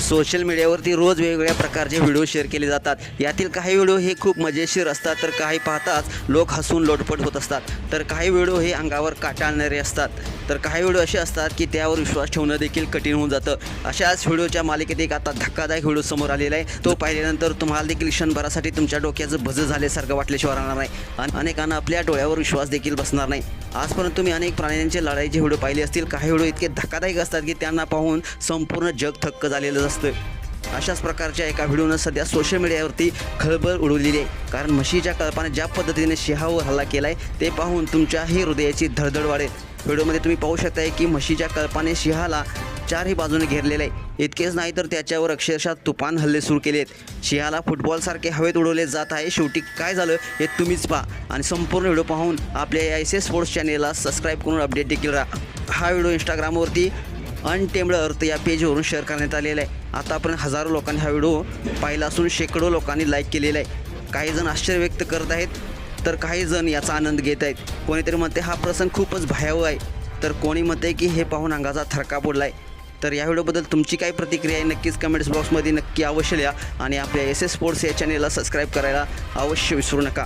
Social मीडियावरती रोज वेगवेगळ्या प्रकारचे व्हिडिओ शेअर केले जातात. यातील काही व्हिडिओ हे खूप मजेशीर असतात तर काही पाहताच लोक हसून लोटपट होत असतात. तर काही व्हिडिओ हे अंगावर काटा आणणारे असतात. तर काही व्हिडिओ असे असतात की त्यावर विश्वास ठेवणं देखील कठीण होऊन जातं. अशाच व्हिडिओच्या मालिकेत एक आता धक्कादायक व्हिडिओ समोर आलेला आहे. तो पाहिल्यानंतर तुम्हाला देखील क्षणभरासाठी तुमच्या डोक्याचं भज झाल्यासारखं वाटल्याशिवाय राहणार नाही. आणि अनेकांना आपल्या डोळ्यावर विश्वास देखील बसणार नाही. आजपर्यंत तुम्ही अनेक प्राण्यांचे लढाईचे व्हिडिओ पाहिले असतील. काही व्हिडिओ इतके धक्कादायक असतात की त्यांना पाहून संपूर्ण जग थक्क झालेलं असतं. अशाच प्रकारच्या एका व्हिडिओनं सध्या सोशल मीडियावरती खळबळ उडवलेली आहे. कारण म्हशीच्या कल्पाने ज्या पद्धतीने शिहावर हल्ला केला आहे ते पाहून तुमच्याही हृदयाची धडधड वाढेल. व्हिडिओमध्ये तुम्ही पाहू शकताय की म्हशीच्या कल्पाने शिहाला चारही बाजूने घेरलेलं आहे. इतकेच नाही तर त्याच्यावर अक्षरशः तुफान हल्ले सुरू केले आहेत शिहाला फुटबॉलसारखे हवेत उडवले जात आहे. शेवटी काय झालं हे तुम्हीच पहा. आणि संपूर्ण व्हिडिओ पाहून आपल्या या एस एस स्पोर्ट्स चॅनेलला सबस्क्राईब करून अपडेट देखील राहा. हा व्हिडिओ इंस्टाग्रामवरती अनटेम्ड अर्थ या पेजवरून शेअर करण्यात आलेला आहे. आतापर्यंत हजारो लोकांनी हा व्हिडिओ पाहिला असून शेकडो लोकांनी लाईक केलेला आहे. काही जण आश्चर्य व्यक्त करत आहेत तर काही जण याचा आनंद घेत आहेत. कोणीतरी म्हणते हा प्रसंग खूपच भयावह आहे. तर कोणी म्हणते की हे पाहून अंगाचा थरका पडला आहे. तर या व्हिडिओबद्दल तुमची काय प्रतिक्रिया आहे नक्कीच कमेंट्स बॉक्समध्ये नक्की अवश्य लिहा. आणि आपल्या एस एस स्पोर्ट्स या चॅनेलला सबस्क्राईब करायला अवश्य विसरू नका.